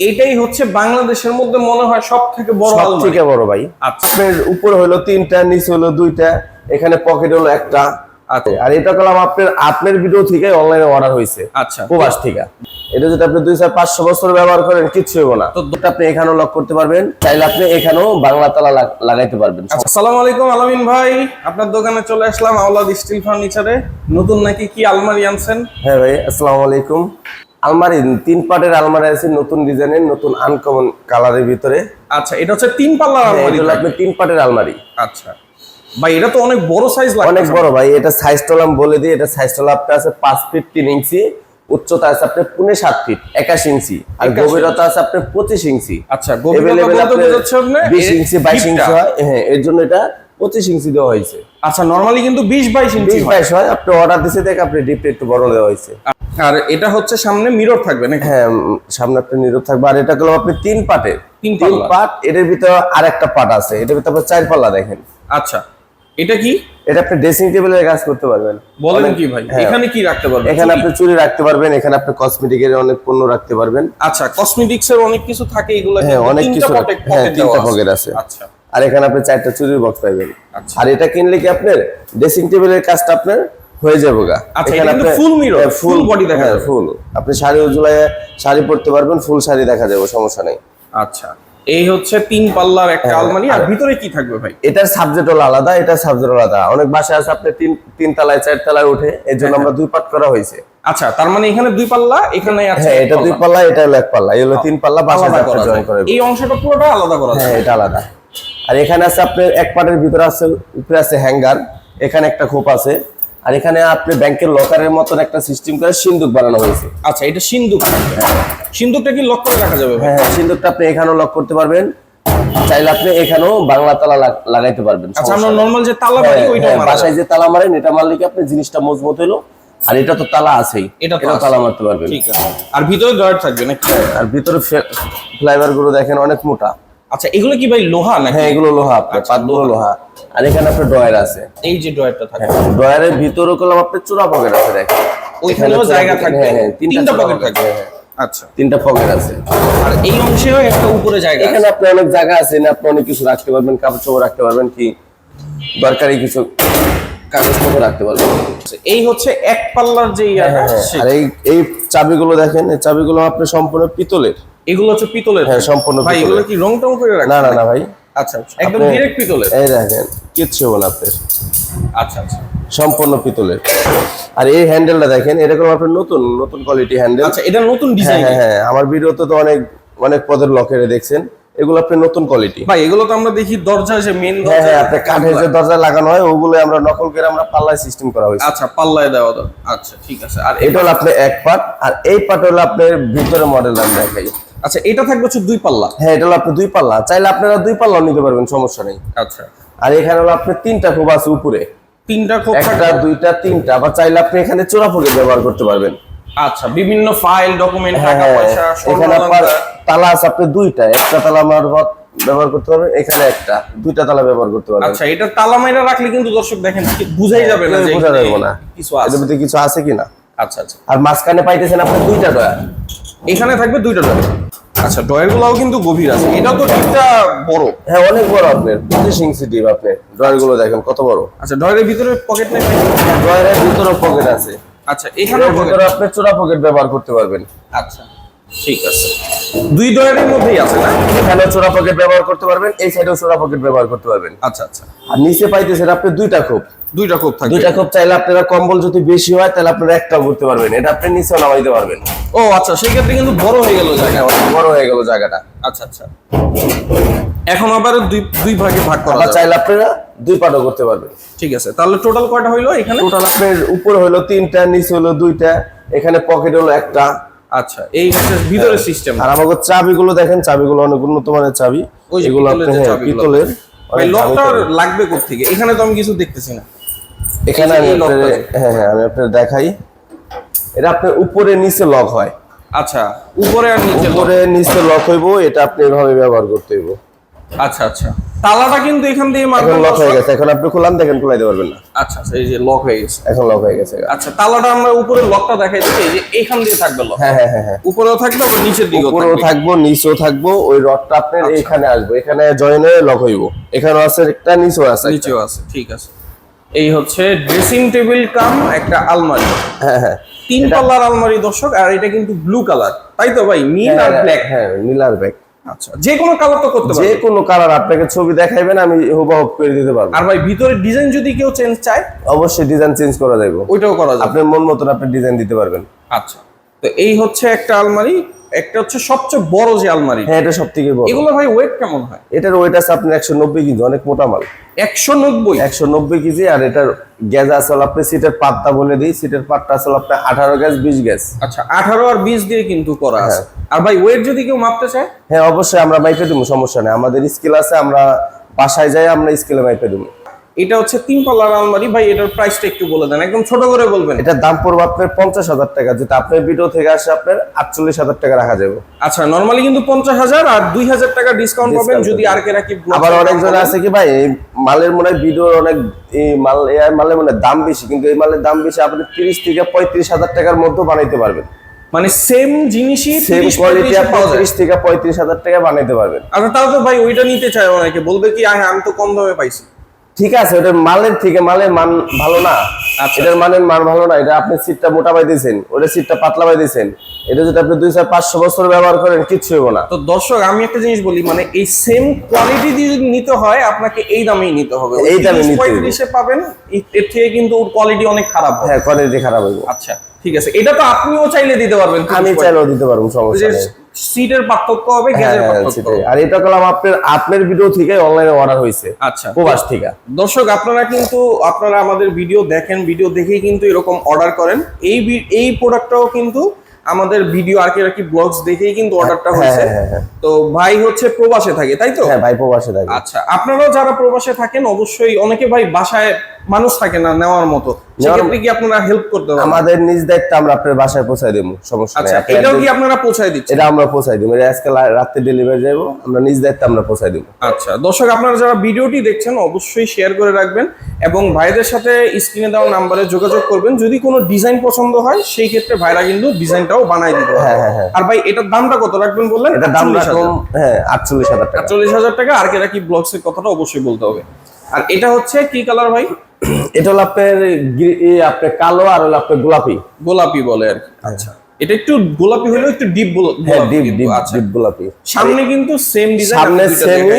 এটাই হচ্ছে বাংলাদেশের মধ্যে মনে হয় সব থেকে বড় সব থেকে বড় ভাই। আচ্ছা। আপনার উপরে হলো তিনটা নিচে হলো দুইটা এখানে পকেট হলো একটা। আচ্ছা। আর এটা করলাম আপনার আপনার ভিডিও থেকে অনলাইনে অর্ডার হয়েছে। আচ্ছা। প্রবাস থেকে। এটা যদি আপনি দুই চার পাঁচশো বছর ব্যবহার করেন কিচ্ছু হবে না। তো তো আপনি এখানেও লক করতে পারবেন। চাইলে আপনি এখানেও বাংলা তালা লাগাইতে পারবেন। আচ্ছা আসসালামু আলাইকুম আলামিন ভাই। আপনার দোকানে চলে আসলাম আওলাদ স্টিল ফার্নিচারে। নতুন নাকি কি আলমারি আনছেন? হ্যাঁ ভাই আসসালামু আলাইকুম। আলমারি তিন পাটের আলমারি আছে নতুন ডিজাইনের নতুন আনকমন কালারের ভিতরে। আচ্ছা এটা হচ্ছে তিন পাল্লার হ্যাঁ, আলমারি এটা আপনি তিন পাটের আলমারি। আচ্ছা। ভাই এটা তো অনেক বড় সাইজ লাগে অনেক বড় ভাই এটা সাইজ টলাম বলে দিই এটা সাইজ টলা আপনার আছে পাঁচ ফিট তিন ইঞ্চি উচ্চতা আছে আপনার পুনে সাত ফিট একাশি ইঞ্চি। আর গভীরতা আছে আপনার পঁচিশ ইঞ্চি। আচ্ছা বিশ ইঞ্চি বাইশ। ইঞ্চি হয়। হ্যাঁ এর জন্য এটা পঁচিশ ইঞ্চি দেওয়া হয়েছে। আচ্ছা নরমালি কিন্তু বিশ বাইশ ইঞ্চি। বাইশ হয় আপনি অর্ডার দিতে দেখে আপনি ডিপটা একটু বড় দেওয়া হয়েছে। আর এটা হচ্ছে সামনে মিরর থাকবে নাকি? হ্যাঁ সামনে আপনি নীরব থাকবে। আর এটা করলাম আপনি তিন পাটের তিন তিন পাট এটার ভিতরে আর একটা পাট আছে। এটার ভিতরে আপনি চার পাল্লা দেখেন। আচ্ছা এটা কি? এটা আপনি ড্রেসিং টেবিলের কাজ করতে পারবেন। বলেন কি ভাই হ্যাঁ। এখানে কি রাখতে পারবেন? এখানে আপনি চুড়ি রাখতে পারবেন এখানে আপনি কসমেটিকের অনেক পণ্য রাখতে পারবেন। আচ্ছা কসমেটিক্স এর অনেক কিছু থাকে এগুলো হ্যাঁ, অনেক কিছু হ্যাঁ, তিনটা pocket আছে। আচ্ছা। আর এখানে আপনি চারটা চুরির বক্স পাইবেন। আচ্ছা। আর এটা কিনলে কি আপনার ড্রেসিং টেবিলের কাজটা আপনার হয়ে যাবে গা। আচ্ছা, এটা কিন্তু আপনার- full mirror, হ্যাঁ, দেখা যাবে। ফুল আপনি শাড়ি উজলায় শাড়ি পরতে পারবেন ফুল শাড়ি দেখা যাবে সমস্যা নেই। আচ্ছা এই হচ্ছে তিন পাল্লার একটা হ্যাঁ, আলমারি আর আর- ভিতরে কি থাকবে ভাই? এটার সাবজেক্ট হলো আলাদা এটার সাবজেক্ট আলাদা। অনেক বাসায় আছে আপনি তিন তিন তলায় চার তলায় উঠে এর জন্য আমরা দুই পাট করা হয়েছে। আচ্ছা তার মানে এখানে দুই পাল্লা এখানে আছে হ্যাঁ এটা দুই পাল্লা। এটা হলো এক পাল্লা। এই হলো তিন পাল্লা করা জয়েন করে এই অংশটা পুরোটা আলাদা করা হ্যাঁ এটা আলাদা। আর এখানে আছে আপনার এক পাটের ভিতরে আছে উপরে আছে হ্যাঙ্গার। এখানে একটা খোপ আছে। আর এখানে আপনি ব্যাংকের লকারের মতন একটা সিস্টেম করে সিন্দুক বানানো হয়েছে। আচ্ছা এটা সিন্দুক। সিন্দুকটা কি লক করে রাখা যাবে? হ্যাঁ হ্যাঁ সিন্দুকটা আপনি এখানেও লক করতে পারবেন। চাইলে আপনি এখানেও বাংলা তালা লাগাইতে পারবেন আচ্ছা আমরা নরমাল যে তালা মারি হ্যাঁ, ওইটা হ্যাঁ, বাসায় যে তালা মারেন এটা মারলে কি আপনি জিনিসটা মজবুত হলো আর এটা তো তালা আছেই। এটা তো তালা মারতে পারবেন। ঠিক আছে। আর ভিতরে ড্রয়ার থাকবে নাকি? আর ভিতরে ফ্লাইবারগুলো দেখেন অনেক মোটা। আচ্ছা এগুলো কি ভাই লোহা নাকি? হ্যাঁ এগুলো লোহা আপনার আচ্ছা, পাতগুলো লোহা। আর এখানে আপনার ড্রয়ার আছে। এই যে ড্রয়ারটা থাকবে ড্রয়ারের ভিতরে করলাম আপনার চূড়া পকেট আছে দেখেন। ওইখানেও জায়গা থাকবে। হ্যাঁ, হ্যাঁ, তিনটা পকেট থাকবে। হ্যাঁ, হ্যাঁ। আচ্ছা। তিনটা পকেট আছে। আর এই অংশেও একটা উপরে জায়গা এখানে আপনি অনেক জায়গা আছে না আপনি অনেক কিছু রাখতে পারবেন কাপড় চোপড় রাখতে পারবেন কি দরকারি কিছু কাগজপত্র রাখতে পারবেন। এই হচ্ছে এক পাল্লার যে হ্যাঁ, হ্যাঁ, আর এই এই চাবিগুলো দেখেন এই চাবিগুলো আপনি সম্পূর্ণ পিতলের। এগুলো হচ্ছে পিতলের হ্যাঁ, সম্পূর্ণ ভাই এগুলো কি রং টং করে রাখা না না না ভাই। আচ্ছা আচ্ছা, একদম ডিরেক্ট পিতলের। এই দেখেন কিচ্ছু হবে আপনার। আচ্ছা আচ্ছা। সম্পূর্ণ পিতলের। আর এই হ্যান্ডেলটা দেখেন এরকম আপনার নতুন নতুন কোয়ালিটি হ্যান্ডেল আচ্ছা এটা নতুন হ্যাঁ ডিজাইন হ্যাঁ হ্যাঁ আমার ভিডিওতে তো অনেক অনেক পদের লকেরে দেখছেন এগুলো আপনি নতুন কোয়ালিটি ভাই এগুলো তো আমরা দেখি দরজা যে মেন হ্যাঁ হ্যাঁ আপনার কাঠের যে দরজা লাগানো হয় ওগুলো আমরা নকল করে আমরা পাল্লায় সিস্টেম করা হয়েছে। আচ্ছা পাল্লায় দেওয়া দাও আচ্ছা ঠিক আছে। আর এটা হলো আপনার এক পার্ট আর এই পার্ট হলো আপনার ভিতরে মডেল আমি দেখাই। আচ্ছা এটা থাকবে হচ্ছে দুই পাল্লা। হ্যাঁ এটা হলো আপনি দুই পাল্লা। চাইলে আপনারা দুই পাল্লা নিতে পারবেন সমস্যা নেই। আচ্ছা। আর এখানে হলো আপনার তিনটা খুব আছে উপরে। তিনটা খোপ একটা দুইটা তিনটা আবার চাইলে আপনি এখানে চোরা পকেট ব্যবহার করতে পারবেন। আচ্ছা বিভিন্ন ফাইল ডকুমেন্ট হ্যাঁ টাকা হ্যাঁ পয়সা এখানে আপনার তালা আছে আপনি দুইটা। একটা তালা মারফত ব্যবহার করতে পারবেন এখানে একটা। দুইটা তালা ব্যবহার করতে পারবেন। আচ্ছা এটা তালা মাইরা রাখলে কিন্তু দর্শক দেখেন কি বুঝাই যাবে না যে বোঝা যাবে না। কিছু আছে। কিছু আছে কিনা? আচ্ছা আচ্ছা। আর মাঝখানে পাইতেছেন আপনি দুইটা ডয়ার এখানে থাকবে দুইটা ডয়ার আচ্ছা ড্রয়ার গুলাও কিন্তু গভীর আছে। এটা তো ঠিকটা বড়। হ্যাঁ অনেক বড় আপনার। পঁচিশ ইঞ্চি ডিপ আপনি ড্রয়ারগুলো দেখেন কত বড়। আচ্ছা ড্রয়ারের ভিতরে পকেট নেই? ডয়ারের ভিতরে পকেট আছে। আচ্ছা এখানে এর ভিতরে আপনি চোরা পকেট ব্যবহার করতে পারবেন। আচ্ছা। ঠিক আছে। দুই ড্রয়ারের মধ্যেই আছে না? এখানেও চোরা পকেট ব্যবহার করতে পারবেন এই সাইডেও চোরা পকেট ব্যবহার করতে পারবেন। আচ্ছা আচ্ছা। আর নিচে পাইতেছেন আপনি দুইটা খোপ। দুইটা দুইটা খোপ চাইলে আপনারা কম্বল যদি বেশি হয় তাহলে আপনারা একটাও করতে পারবেন। এটা আপনি নিচেও নামাইতে পারবেন। ও আচ্ছা সেই ক্ষেত্রে কিন্তু বড় হয়ে গেল জায়গা বড় হয়ে গেল জায়গাটা। আচ্ছা আচ্ছা। এখন আবার দুই দুই ভাগে ভাগ করা যাবে। চাইলে আপনারা দুই পাটও করতে পারবেন। ঠিক আছে তাহলে টোটাল কয়টা হইল এখানে? টোটাল আপনার উপরে হলো তিনটা নিচে হলো দুইটা এখানে পকেট হলো একটা। আচ্ছা এই হচ্ছে ভিতরে সিস্টেম আর আমাকে চাবিগুলো দেখেন চাবিগুলো অনেক উন্নত মানের চাবি। এগুলো আপনি হ্যাঁ। পিতলের। ভাই অনেক দামি লকটা চাবি। লাগবে কোথেকে এখানে তো আমি কিছু দেখতেছি না। এখানে আমি। হ্যাঁ হ্যাঁ আমি আপনার দেখাই। এটা আপনার উপরে নিচে লক হয়। আচ্ছা উপরে আর নিচে। উপরে নিচে লক হইব এটা আপনি এভাবে ব্যবহার করতে হইব। আচ্ছা আচ্ছা। তালাটা কিন্তু এখান দিয়ে এখন মারবেন লক হয়ে গেছে। এখন আপনি খুলান দেখেন খুলাইতে পারবেন না। আচ্ছা আচ্ছা এই যে লক হয়ে গেছে। এখন লক হয়ে গেছে। আচ্ছা তালাটা আমরা উপরে লকটা দেখাই দিচ্ছি এই যে এখান দিয়ে থাকবে লক হ্যাঁ হ্যাঁ হ্যাঁ হ্যাঁ। উপরেও থাকবে আবার নিচের দিকেও উপরেও থাকবে। নিচেও থাকব ওই রডটা আপনার আচ্ছা। এইখানে আসবে। এখানে জয়েন হয়ে লক হইব। এখানে আছে একটা নিচেও আছে নিচেও আছে ঠিক আছে। এই হচ্ছে ড্রেসিং টেবিল কাম একটা আলমারি। হ্যাঁ হ্যাঁ। তিন পাল্লার আলমারি দর্শক আর এটা কিন্তু ব্লু কালার তাই তো ভাই? নীল আর ব্ল্যাক হ্যাঁ নীলার ব্যাগ আচ্ছা যে কোনো কালার তো করতে যে কোনো কালার আপনাকে ছবি দেখাইবেন আমি হুবহু করে দিতে পারব। আর ভাই ভিতরে ডিজাইন যদি কেউ চেঞ্জ চায়? অবশ্যই ডিজাইন চেঞ্জ করা যাবে ওইটাও করা যাবে। আপনার মন মতন আপনি ডিজাইন দিতে পারবেন। আচ্ছা তো এই হচ্ছে একটা আলমারি। একটা হচ্ছে সবচেয়ে বড় যে আলমারি। হ্যাঁ এটা সব থেকে বড়। এগুলো ভাই ওয়েট কেমন হয়? এটার ওয়েট আছে আপনার একশো নব্বই কেজি অনেক মোটা মাল। একশো নব্বই? একশো নব্বই কেজি আর এটার গ্যাস আসলে আপনি সিটের পাতটা বলে দিই সিটের পাতটা আসলে আপনার আঠারো গ্যাস বিশ গ্যাস আচ্ছা আঠারো আর বিশ দিয়ে কিন্তু করা আছে। হ্যাঁ। আর ভাই ওয়েট যদি কেউ মাপতে চায়? হ্যাঁ অবশ্যই আমরা মাইপে দেবো সমস্যা নেই। আমাদের স্কিল আছে আমরা বাসায় যাই আমরা স্কিলে মাইপে দেবো। এটা হচ্ছে তিন পাল্লার আলমারি। ভাই এটার প্রাইসটা একটু বলে দেন। একদম ছোট করে বলবেন। এটার দাম পড়বে আপনার পঞ্চাশ হাজার টাকা। যেটা আপনার ভিডিও থেকে আসে আপনার আটচল্লিশ হাজার টাকা রাখা যাবে। আচ্ছা নরমালি কিন্তু পঞ্চাশ হাজার আর দুই হাজার টাকা ডিসকাউন্ট পাবেন যদি আর কে রাখি আবার অনেকজন আছে কি ভাই এই মালের মনে হয় ভিডিওর অনেক এই মাল এই মালের মনে হয় দাম বেশি কিন্তু এই মালের দাম বেশি আপনি তিরিশ থেকে পঁয়ত্রিশ হাজার টাকার মধ্যে বানাইতে পারবেন। মানে সেম জিনিসই সেম 30 কোয়ালিটি আপনি পাওয়া যায়। তিরিশ থেকে পঁয়ত্রিশ হাজার টাকা বানাইতে পারবেন। আচ্ছা তাহলে তো ভাই ওইটা নিতে চায় অনেকে। বলবে কি আমি তো কম দামে পাইছি। ঠিক আছে ওটার মালের থেকে মালের মান ভালো না। আচ্ছা। এটার মানের মান ভালো না এটা আপনি সিটটা মোটা পাইতেছেন ওটা সিটটা পাতলা পাইতেছেন এটা যদি আপনি দুই চার পাঁচশো বছর ব্যবহার করেন কিচ্ছু হইব না। তো দর্শক আমি একটা জিনিস বলি মানে এই সেম কোয়ালিটি যদি নিতে হয় আপনাকে এই দামেই নিতে হবে। এই দামে নিতে হবে। পঁয়ত্রিশে পাবেন এর- থেকে কিন্তু ওর কোয়ালিটি অনেক খারাপ হবে হ্যাঁ কোয়ালিটি খারাপ হইব। আচ্ছা ঠিক আছে। এটা তো আপনিও চাইলে দিতে পারবেন। আমি চাইলেও দিতে পারব সমস্যা নেই। সিটের পার্থক্য হবে হ্যাঁ, গ্যাজের হ্যাঁ, পার্থক্য আর এটা করলাম আপনার আপনার ভিডিও থেকে অনলাইনে অর্ডার হয়েছে। আচ্ছা। প্রবাস থেকে। দর্শক আপনারা কিন্তু আপনারা আমাদের ভিডিও দেখেন ভিডিও দেখেই কিন্তু এরকম অর্ডার করেন। এই এই প্রোডাক্টটাও কিন্তু আমাদের ভিডিও আর কি আর কি ব্লগস দেখেই কিন্তু অর্ডারটা হ্যাঁ, হয়েছে। হ্যাঁ, হ্যাঁ। তো ভাই হচ্ছে প্রবাসে থাকে তাই তো? হ্যাঁ ভাই প্রবাসে থাকে। আচ্ছা আপনারাও যারা প্রবাসে থাকেন অবশ্যই অনেকে ভাই বাসায় মানুষ থাকে না নেওয়ার মতো। সেক্ষেত্রে কি আপনারা হেল্প করতে পারবেন? আমাদের নিজ দায়িত্ব আমরা আপনার বাসায় পৌঁছায় দেবো সমস্যা নেই। আচ্ছা এটাও কি আপনারা পৌঁছায় দিচ্ছেন? এটা আমরা পৌঁছাই দিব এটা আজকে রাতে ডেলিভারি যাব আমরা নিজ দায়িত্ব আমরা পৌঁছাই দিব। আচ্ছা দর্শক আপনারা যারা ভিডিওটি দেখছেন অবশ্যই শেয়ার করে রাখবেন এবং ভাইদের সাথে স্ক্রিনে দেওয়া নাম্বারে যোগাযোগ করবেন। যদি কোনো ডিজাইন পছন্দ হয় সেই ক্ষেত্রে ভাইরা কিন্তু ডিজাইনটাও বানাই দিবে। হ্যাঁ, হ্যাঁ, হ্যাঁ। আর ভাই এটার দামটা কত রাখবেন বললেন? এটা দাম রাখুন হ্যাঁ আটচল্লিশ হাজার টাকা। চল্লিশ হাজার টাকা আর কেটা কি ব্লগসের কথাটা অবশ্যই বলতে হবে। আর এটা হচ্ছে কি কালার ভাই? এটা হলো আপনার আপনার কালো আর হলো আপনার গোলাপি। গোলাপি বলে আর আচ্ছা। এটা একটু গোলাপি হলেও একটু ডিপ হ্যাঁ ডিপ ডিপ ডিপ গোলাপি। সামনে কিন্তু সেম ডিজাইন সামনে সেমি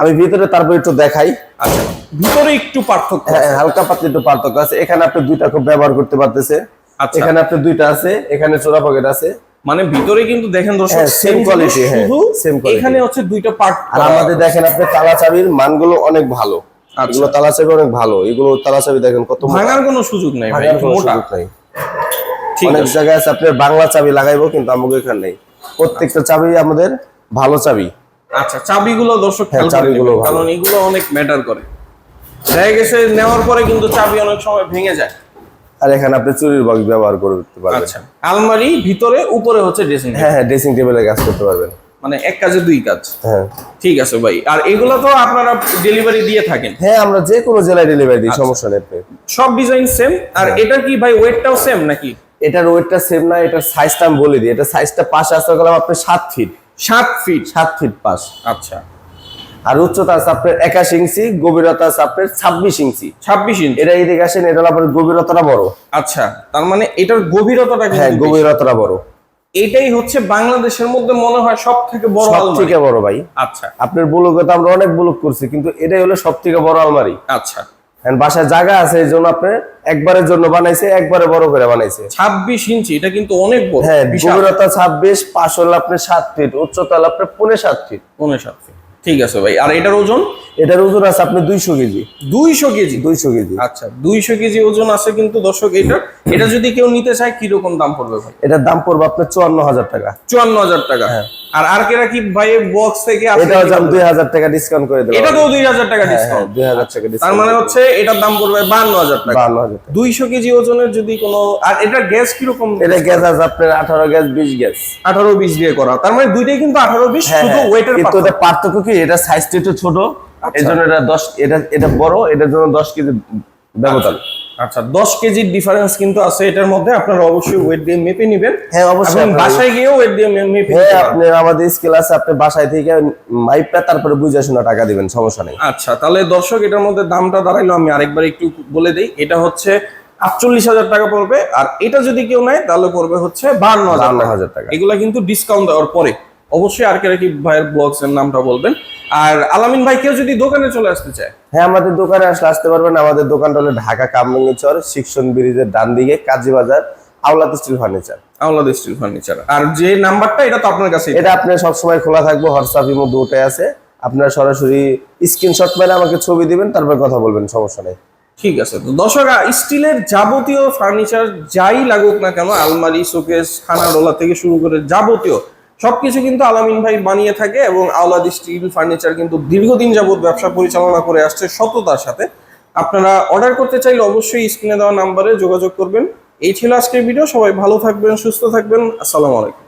আমি ভিতরে তারপর একটু দেখাই। আচ্ছা ভিতরে একটু পার্থক্য হ্যাঁ হালকা পাতলা একটু পার্থক্য আছে। এখানে আপনি দুইটা খুব ব্যবহার করতে পারতেছে। আচ্ছা। এখানে আপনি দুইটা আছে এখানে চোরা পকেট আছে। মানে ভিতরে কিন্তু দেখেন দর্শক হ্যাঁ, সেম quality, হ্যাঁ, শুধু same quality। এখানে হচ্ছে দুইটা পার্ট আর আমাদের দেখেন আপনি তালা চাবির মানগুলো অনেক ভালো। এগুলো তালা চাবি অনেক ভালো এগুলো দেখেন কত ভাঙার কোনো সুযোগ নাই ভাই মোটা। নাই। অনেক জায়গায় আছে আপনার বাংলা চাবি লাগাইবো কিন্তু এখানে নেই। প্রত্যেকটা চাবি আমাদের ভালো চাবি। আচ্ছা চাবিগুলো দর্শক হ্যাঁ, খেয়াল চাবিগুলো কারণ এগুলো অনেক ম্যাটার করে। দেখা গেছে নেওয়ার পরে কিন্তু চাবি অনেক সময় ভেঙে যায়। আর এখানে আপনি চুরির বক্স ব্যবহার করতে পারবেন। আচ্ছা আলমারি ভিতরে উপরে হচ্ছে ড্রেসিং হ্যাঁ হ্যাঁ ড্রেসিং টেবিলে কাজ করতে পারবেন। মানে এক কাজে দুই কাজ। হ্যাঁ। ঠিক আছে ভাই। আর এগুলো তো আপনারা ডেলিভারি দিয়ে থাকেন। হ্যাঁ আমরা যে কোনো জেলায় ডেলিভারি দিই আচ্ছা। সমস্যা নেই। সব ডিজাইন সেম আর হ্যাঁ। এটা কি ভাই ওয়েটটাও সেম নাকি? এটার ওয়েটটা সেম না এটার সাইজটা আমি বলে দিই। এটা সাইজটা পাশে আসতে গেলাম আপনার সাত ফিট সাত ফিট সাত ফিট পাশ। আচ্ছা। আর উচ্চতা আছে আপনার একাশ ইঞ্চি গভীরতা আছে আপনার ছাব্বিশ ইঞ্চি। ছাব্বিশ ইঞ্চ? এটা এদিকে আসেন এটা আপনার গভীরতাটা বড়। আচ্ছা তার মানে এটার গভীরতাটা হ্যাঁ। গভীরতাটা বড়। এটাই হচ্ছে বাংলাদেশের মধ্যে মনে হয় সব থেকে বড় আলমারি। থেকে বড় ভাই। আচ্ছা। আপনার বুলুকে তো আমরা অনেক বুলুক করছি কিন্তু এটাই হলো সব থেকে বড় আলমারি। আচ্ছা। বাসায় জায়গা আছে এই জন্য আপনি একবারের জন্য বানাইছে একবারে বড় করে বানাইছে। ছাব্বিশ ইঞ্চি এটা কিন্তু অনেক বড় হ্যাঁ গভীরতা ছাব্বিশ পাশ হলো আপনার সাত ফিট উচ্চতা হলো আপনার পনেরো সাত ফিট পনেরো সাত feet। ঠিক আছে ভাই। আর এটার ওজন? এটার ওজন আছে আপনি দুইশো কেজি। দুইশো কেজি? দুইশো কেজি। আচ্ছা দুইশো কেজি ওজন আছে কিন্তু দর্শক এটা এটা যদি কেউ নিতে চায় কীরকম দাম পড়বে ভাই? এটার দাম পড়বে আপনার চুয়ান্ন হাজার টাকা। চুয়ান্ন হাজার টাকা। আর আর কেরা কি ভাই বক্স থেকে এটা দুই হাজার টাকা ডিসকাউন্ট করে দেবো এটা তো দুই হাজার টাকা ডিসকাউন্ট দুই হাজার টাকা তার মানে হচ্ছে এটার দাম পড়বে বান্ন হাজার টাকা। বান্ন হাজার টাকা। দুইশো কেজি ওজনের যদি কোনো আর এটা গ্যাস কীরকম? এটা গ্যাস আছে আপনার আঠারো গ্যাস বিশ গ্যাস আঠারো বিশ দিয়ে করা। তার মানে দুইটাই কিন্তু আঠারো বিশ হ্যাঁ শুধু হ্যাঁ, ওয়েটের কিন্তু পার্থক্য কি? এটা সাইজটা একটু ছোট। আচ্ছা। জন্য এটা দশ এটা এটা বড় এটার জন্য দশ কেজি ব্যবধান। আচ্ছা দশ কেজির ডিফারেন্স কিন্তু আছে এটার মধ্যে আপনারা অবশ্যই ওয়েট দিয়ে মেপে নেবেন। হ্যাঁ অবশ্যই বাসায় গিয়েও ওয়েট দিয়ে মেপে হ্যাঁ আপনি আমাদের স্কেল আছে আপনি বাসায় থেকে মাইপটা তারপরে বুঝে শোনা টাকা দিবেন সমস্যা নেই। আচ্ছা তাহলে দর্শক এটার মধ্যে দামটা দাঁড়াইলো আমি আরেকবার একটু বলে দেই। এটা হচ্ছে আটচল্লিশ হাজার টাকা পড়বে আর এটা যদি কেউ নেয় তাহলে পড়বে হচ্ছে বান্ন হাজার টাকা। এগুলা কিন্তু ডিসকাউন্ট দেওয়ার পরে। অবশ্যই আর কে রাকিব ভাইয়ের ব্লগস এর নামটা বলবেন। আর আলামিন ভাই কেউ যদি দোকানে চলে আসতে চায়? হ্যাঁ আমাদের দোকানে আসলে আসতে পারবেন। আমাদের দোকানটা হলো ঢাকা কামরাঙ্গি চর শিক্ষণ ব্রিজের ডান দিকে Kazi Bazar Awlad steel furniture. Awlad steel furniture. আর যে নাম্বারটা এটা তো আপনার কাছে এটা আপনার সবসময় খোলা থাকবে হোয়াটসঅ্যাপ ইমো দুটোই আছে। আপনারা সরাসরি স্ক্রিনশট মেরে আমাকে ছবি দিবেন তারপর কথা বলবেন সমস্যা নেই। ঠিক আছে। তো দর্শক স্টিলের যাবতীয় ফার্নিচার যাই লাগুক না কেন আলমারি শোকেস খানা ডোলা থেকে শুরু করে যাবতীয় সবকিছু কিন্তু আলামিন ভাই বানিয়ে থাকে এবং আওলাদ স্টিল ফার্নিচার কিন্তু দীর্ঘদিন যাবত ব্যবসা পরিচালনা করে আসছে সততার সাথে। আপনারা অর্ডার করতে চাইলে অবশ্যই স্ক্রিনে দেওয়া নাম্বারে যোগাযোগ করবেন। এই ছিল আজকের ভিডিও সবাই ভালো থাকবেন, সুস্থ থাকবেন। আসসালামু আলাইকুম।